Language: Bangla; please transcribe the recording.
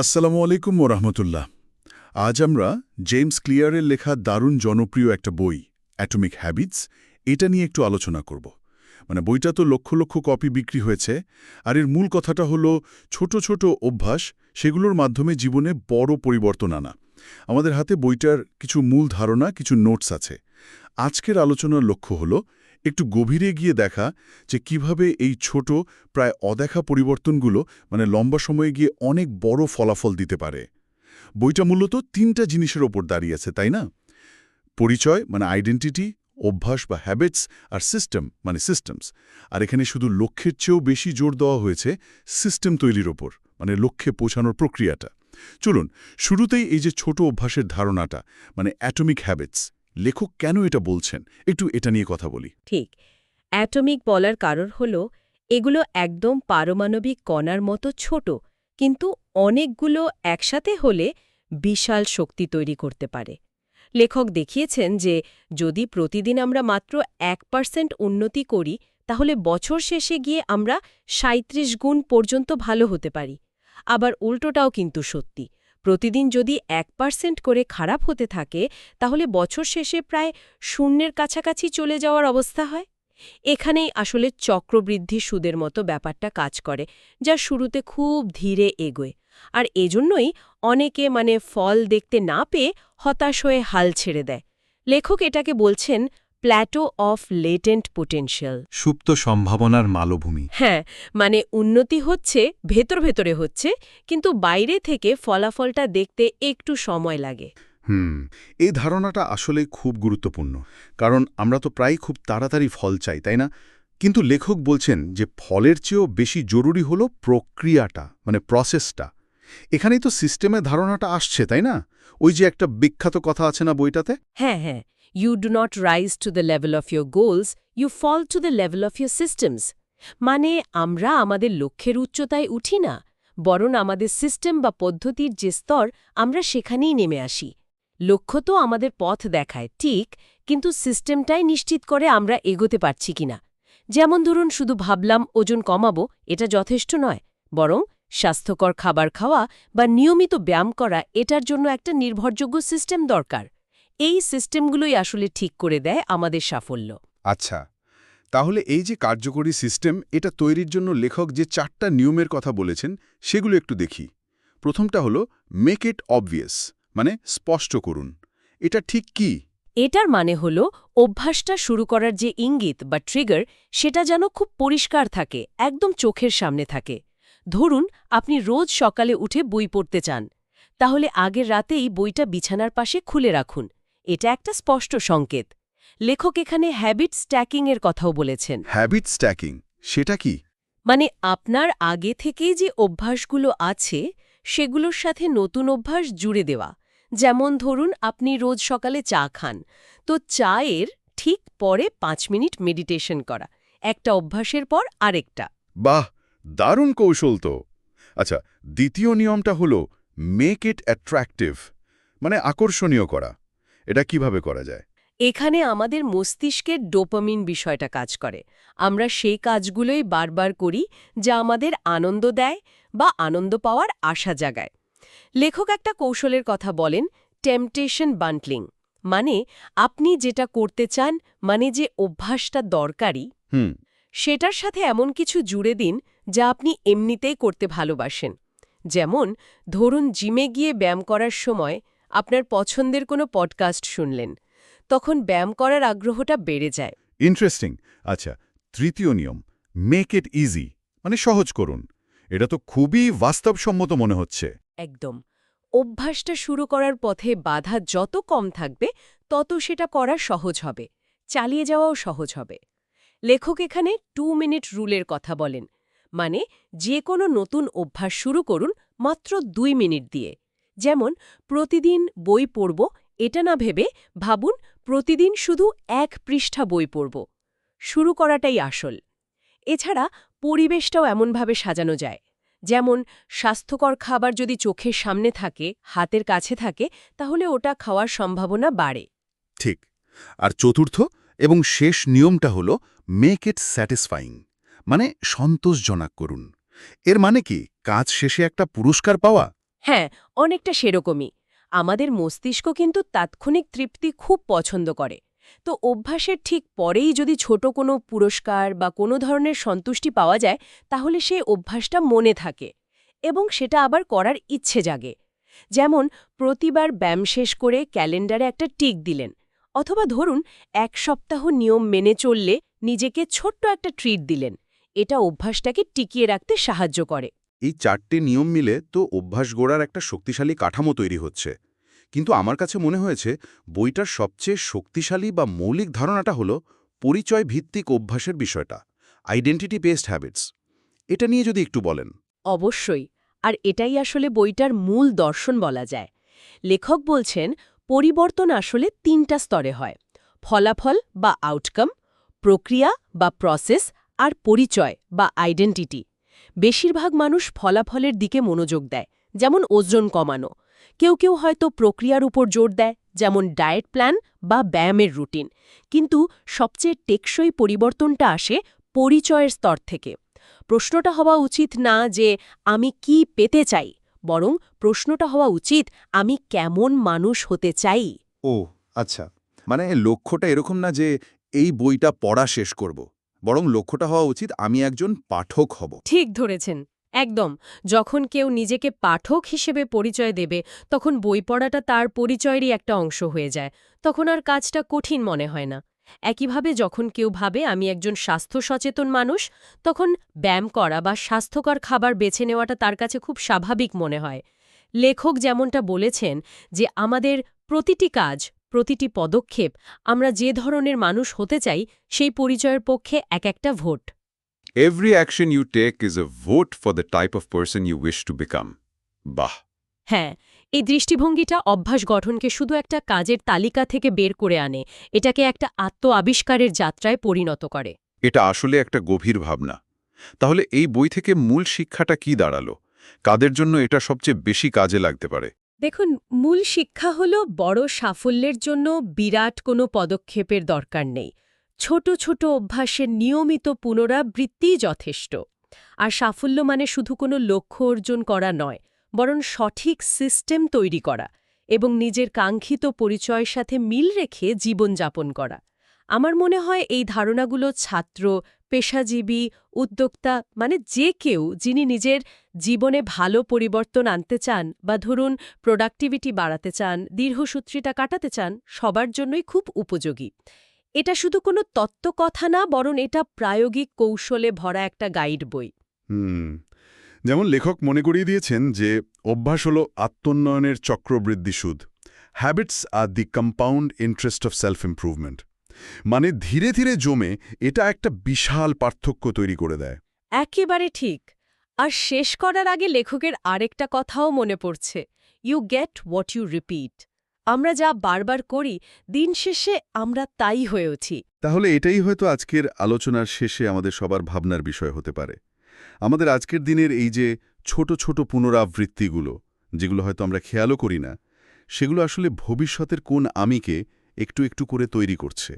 আসসালামু আলাইকুম ওরহমতুল্লাহ আজ আমরা জেমস ক্লিয়ারের লেখা দারুণ জনপ্রিয় একটা বই অ্যাটমিক হ্যাবিটস এটা নিয়ে একটু আলোচনা করব। মানে বইটা তো লক্ষ লক্ষ কপি বিক্রি হয়েছে, আর এর মূল কথাটা হলো ছোট ছোট অভ্যাস, সেগুলোর মাধ্যমে জীবনে বড় পরিবর্তন আনা। আমাদের হাতে বইটার কিছু মূল ধারণা, কিছু নোটস আছে। আজকের আলোচনার লক্ষ্য হলো একটু গভীরে গিয়ে দেখা যে কীভাবে এই ছোট, প্রায় অদেখা পরিবর্তনগুলো মানে লম্বা সময়ে গিয়ে অনেক বড় ফলাফল দিতে পারে। বইটা মূলত তিনটা জিনিসের ওপর দাঁড়িয়ে আছে, তাই না? পরিচয় মানে আইডেন্টিটি অভ্যাস বা হ্যাবিটস আর সিস্টেম মানে সিস্টেমস আর এখানে শুধু লক্ষ্যের চেয়েও বেশি জোর দেওয়া হয়েছে সিস্টেম তৈরির ওপর মানে লক্ষ্যে পৌঁছানোর প্রক্রিয়াটা। চলুন, শুরুতেই এই যে ছোট অভ্যাসের ধারণাটা মানে অ্যাটমিক হ্যাবিটস লেখক কেন এটা বলছেন? একটু এটা নিয়ে কথা বলি। ঠিক। অ্যাটমিক বলার কারণ হল, এগুলো একদম পারমাণবিক কণার মতো ছোট, কিন্তু অনেকগুলো একসাথে হলে বিশাল শক্তি তৈরি করতে পারে। লেখক দেখিয়েছেন যে, যদি প্রতিদিন আমরা মাত্র এক পার্সেন্ট উন্নতি করি, তাহলে বছর শেষে গিয়ে আমরা ৩৭ গুণ পর্যন্ত ভালো হতে পারি। আবার উল্টোটাও কিন্তু সত্যি। প্রতিদিন যদি এক পার্সেন্ট করে খারাপ হতে থাকে, তাহলে বছর শেষে প্রায় শূন্যের কাছাকাছি চলে যাওয়ার অবস্থা হয়। এখানেই আসলে চক্রবৃদ্ধি সুদের মতো ব্যাপারটা কাজ করে, যা শুরুতে খুব ধীরে এগোয়। আর এজন্যই অনেকে মানে ফল দেখতে না পেয়ে হতাশ হয়ে হাল ছেড়ে দেয়। লেখক এটাকে বলছেন প্ল্যাটো অফ লেটেন্ট পোটেনশিয়াল। সুপ্ত সম্ভাবনার মালভূমি। হ্যাঁ মানে উন্নতি হচ্ছে ভেতর ভেতরে হচ্ছে কিন্তু বাইরে থেকে ফলাফলটা দেখতে একটু সময় লাগে। হুম এই ধারণাটা আসলে খুব গুরুত্বপূর্ণ কারণ আমরা তো প্রায় খুব তাড়াতাড়ি ফল চাই তাই না? কিন্তু লেখক বলছেন যে ফলের চেয়েও বেশি জরুরি হলো প্রক্রিয়াটা মানে প্রসেসটা। এখানেই তো সিস্টেমের ধারণাটা আসছে তাই না? ওই যে একটা বিখ্যাত কথা আছে না বইটাতে? হ্যাঁ হ্যাঁ you do not rise to the level of your goals you fall to the level of your systems মানে আমরা আমাদের লক্ষ্যের উচ্চতায় উঠি না, বরং আমাদের সিস্টেম বা পদ্ধতির যে স্তর, আমরা সেখানেই নেমে আসি। লক্ষ্য তো আমাদের পথ দেখায়, ঠিক, কিন্তু সিস্টেমটাই নিশ্চিত করে আমরা এগোতে পারছি কিনা। যেমন ধরুন, শুধু ভাবলাম ওজন কমাবো, এটা যথেষ্ট নয়, বরং স্বাস্থ্যকর খাবার খাওয়া বা নিয়মিত ব্যায়াম করা, এটার জন্য একটা নির্ভরযোগ্য সিস্টেম দরকার। এই সিস্টেমগুলোই আসলে ঠিক করে দেয় আমাদের সাফল্য। আচ্ছা তাহলে এই যে কার্যকরী সিস্টেম এটা তৈরির জন্য লেখক যে চারটা নিয়মের কথা বলেছেন সেগুলো একটু দেখি। প্রথমটা হলো মেক ইট অবভিয়াস মানে স্পষ্ট করুন। এটা ঠিক কি? এটার মানে হল অভ্যাসটা শুরু করার যে ইঙ্গিত বা ট্রিগার সেটা যেন খুব পরিষ্কার থাকে একদম চোখের সামনে থাকে। ধরুন আপনি রোজ সকালে উঠে বই পড়তে চান। তাহলে আগের রাতেই বইটা বিছানার পাশে খুলে রাখুন। এটা একটা স্পষ্ট সংকেত। লেখক এখানে হ্যাবিট স্ট্যাকিংয়ের কথাও বলেছেন। হ্যাবিট স্ট্যাকিং সেটা কি? মানে আপনার আগে থেকেই যে অভ্যাসগুলো আছে সেগুলোর সাথে নতুন অভ্যাস জুড়ে দেওয়া। যেমন ধরুন আপনি রোজ সকালে চা খান। তো চায়ের ঠিক পরে পাঁচ মিনিট মেডিটেশন করা। একটা অভ্যাসের পর আরেকটা। বাহ! দারুণ কৌশল তো। আচ্ছা দ্বিতীয় নিয়মটা হলো মেক ইট অ্যাট্রাক্টিভ মানে আকর্ষণীয় করা। এটা কীভাবে করা যায়? এখানে আমাদের মস্তিষ্কের ডোপামিন বিষয়টা কাজ করে। আমরা সেই কাজগুলোই বারবার করি যা আমাদের আনন্দ দেয় বা আনন্দ পাওয়ার আশা জাগায়। লেখক একটা কৌশলের কথা বলেন টেম্পটেশন বান্টলিং মানে আপনি যেটা করতে চান মানে যে অভ্যাসটা দরকারি হুম। সেটার সাথে এমন কিছু জুড়ে দিন যা আপনি এমনিতেই করতে ভালোবাসেন। যেমন ধরুন জিমে গিয়ে ব্যায়াম করার সময় আপনার পছন্দের কোনো পডকাস্ট শুনলেন তখন ব্যায়াম করার আগ্রহটা বেড়ে যায়। ইন্টারেস্টিং আচ্ছা তৃতীয় নিয়ম মেক ইট ইজি মানে সহজ করুন। এটা তো খুবই বাস্তবসম্মত মনে হচ্ছে। একদম। অভ্যাসটা শুরু করার পথে বাধা যত কম থাকবে তত সেটা করা সহজ হবে চালিয়ে যাওয়াও সহজ হবে। লেখক এখানে টু মিনিট রুলের কথা বলেন মানে যে কোনো নতুন অভ্যাস শুরু করুন মাত্র দুই মিনিট দিয়ে। যেমন, প্রতিদিন বই পড়ব, এটা না ভেবে ভাবুন প্রতিদিন শুধু এক পৃষ্ঠা বই পড়ব। শুরু করাটাই আসল। এছাড়া পরিবেশটাও এমনভাবে সাজানো যায়। যেমন, স্বাস্থ্যকর খাবার যদি চোখের সামনে থাকে, হাতের কাছে থাকে, তাহলে ওটা খাওয়ার সম্ভাবনা বাড়ে। ঠিক। আর চতুর্থ এবং শেষ নিয়মটা হল মেক ইট স্যাটিসফাইং মানে সন্তোষজনক করুন। এর মানে কি, কাজ শেষে একটা পুরস্কার পাওয়া? হ্যাঁ অনেকটা সেরকমই। আমাদের মস্তিষ্ক কিন্তু তাৎক্ষণিক তৃপ্তি খুব পছন্দ করে। তো অভ্যাসের ঠিক পরেই যদি ছোট কোনো পুরস্কার বা কোনো ধরনের সন্তুষ্টি পাওয়া যায়, তাহলে সেই অভ্যাসটা মনে থাকে এবং সেটা আবার করার ইচ্ছে জাগে। যেমন, প্রতিবার ব্যায়াম শেষ করে ক্যালেন্ডারে একটা টিক দিলেন অথবা ধরুন, এক সপ্তাহ নিয়ম মেনে চললে নিজেকে ছোট্ট একটা ট্রিট দিলেন। এটা অভ্যাসটাকে টিকিয়ে রাখতে সাহায্য করে। এই চারটে নিয়ম মিলে তো অভ্যাস গড়ার একটা শক্তিশালী কাঠামো তৈরি হচ্ছে। কিন্তু আমার কাছে মনে হয়েছে, বইটার সবচেয়ে শক্তিশালী বা মৌলিক ধারণাটা হলো পরিচয় ভিত্তিক অভ্যাসের বিষয়টা আইডেন্টিটি বেসড হ্যাবিটস এটা নিয়ে যদি একটু বলেন। অবশ্যই, আর এটাই আসলে বইটার মূল দর্শন বলা যায়। লেখক বলছেন, পরিবর্তন আসলে তিনটা স্তরে হয়, ফলাফল বা আউটকাম প্রক্রিয়া বা প্রসেস আর পরিচয় বা আইডেন্টিটি বেশিরভাগ মানুষ ফলাফলের দিকে মনোযোগ দেয়, যেমন ওজন কমানো। কেউ কেউ হয়তো প্রক্রিয়ার উপর জোর দেয়, যেমন ডায়েট প্ল্যান বা ব্যায়ামের রুটিন। কিন্তু সবচেয়ে টেকসই পরিবর্তনটা আসে পরিচয়ের স্তর থেকে। প্রশ্নটা হওয়া উচিত না যে আমি কি পেতে চাই, বরং প্রশ্নটা হওয়া উচিত আমি কেমন মানুষ হতে চাই। ও আচ্ছা। মানে লক্ষ্যটা এরকম না যে এই বইটা পড়া শেষ করব। বরং লক্ষ্যটা হওয়া উচিত আমি একজন পাঠক হব। ঠিক ধরেছেন। একদম। যখন কেউ নিজেকে পাঠক হিসেবে পরিচয় দেবে, তখন বই পড়াটা তার পরিচয়েরই একটা অংশ হয়ে যায়। তখন আর কাজটা কঠিন মনে হয় না। একইভাবে যখন কেউ ভাবে আমি একজন স্বাস্থ্য সচেতন মানুষ, তখন ব্যায়াম করা বা স্বাস্থ্যকর খাবার বেছে নেওয়াটা তার কাছে খুব স্বাভাবিক মনে হয়। লেখক যেমনটা বলেছেন যে, আমাদের প্রতিটি কাজ প্রতিটি পদক্ষেপ আমরা যে ধরনের মানুষ হতে চাই সেই পরিচয়ের পক্ষে এক একটা vote. Every action you take is a vote for the type of person you wish to become. বাহ! হ্যাঁ এই দৃষ্টিভঙ্গিটা অভ্যাস গঠনকে শুধু একটা কাজের তালিকা থেকে বের করে আনে এটাকে একটা আত্ম আবিষ্কারের যাত্রায় পরিণত করে। এটা আসলে একটা গভীর ভাবনা। তাহলে এই বই থেকে মূল শিক্ষাটা কি দাঁড়াল? কাদের জন্য এটা সবচেয়ে বেশি কাজে লাগতে পারে? দেখুন, মূল শিক্ষা হল বড় সাফল্যের জন্য বিরাট কোনো পদক্ষেপের দরকার নেই। ছোট ছোট অভ্যাসের নিয়মিত পুনরাবৃত্তিই যথেষ্ট। আর সাফল্য মানে শুধু কোনো লক্ষ্য অর্জন করা নয়, বরং সঠিক সিস্টেম তৈরি করা এবং নিজের কাঙ্ক্ষিত পরিচয়ের সাথে মিল রেখে জীবনযাপন করা। আমার মনে হয় এই ধারণাগুলো ছাত্র, পেশাজীবী, উদ্যোক্তা মানে যে কেউ যিনি নিজের জীবনে ভালো পরিবর্তন আনতে চান বা ধরুন প্রোডাক্টিভিটি বাড়াতে চান দীর্ঘসূত্রিটা কাটাতে চান, সবার জন্যই খুব উপযোগী। এটা শুধু কোনো তত্ত্বকথা না, বরং এটা প্রায়োগিক কৌশলে ভরা একটা গাইড বই। যেমন লেখক মনে করিয়ে দিয়েছেন যে অভ্যাস হল আত্মোন্নয়নের চক্রবৃদ্ধি সুদ। Habits R the compound interest of self improvement মানে ধীরে ধীরে জমে এটা একটা বিশাল পার্থক্য তৈরি করে দেয়। একেবারে ঠিক। আর শেষ করার আগে লেখকের আরেকটা কথাও মনে পড়ছে। You get what you repeat আমরা যা বারবার করি দিন শেষে আমরা তাই হয়ে উঠি। তাহলে এটাই হয়তো আজকের আলোচনার শেষে আমাদের সবার ভাবনার বিষয় হতে পারে। আমাদের আজকের দিনের এই যে ছোট ছোট পুনরাবৃত্তিগুলো যেগুলো হয়তো আমরা খেয়ালও করি না সেগুলো আসলে ভবিষ্যতের কোন আমিকে একটু একটু করে তৈরি করছে।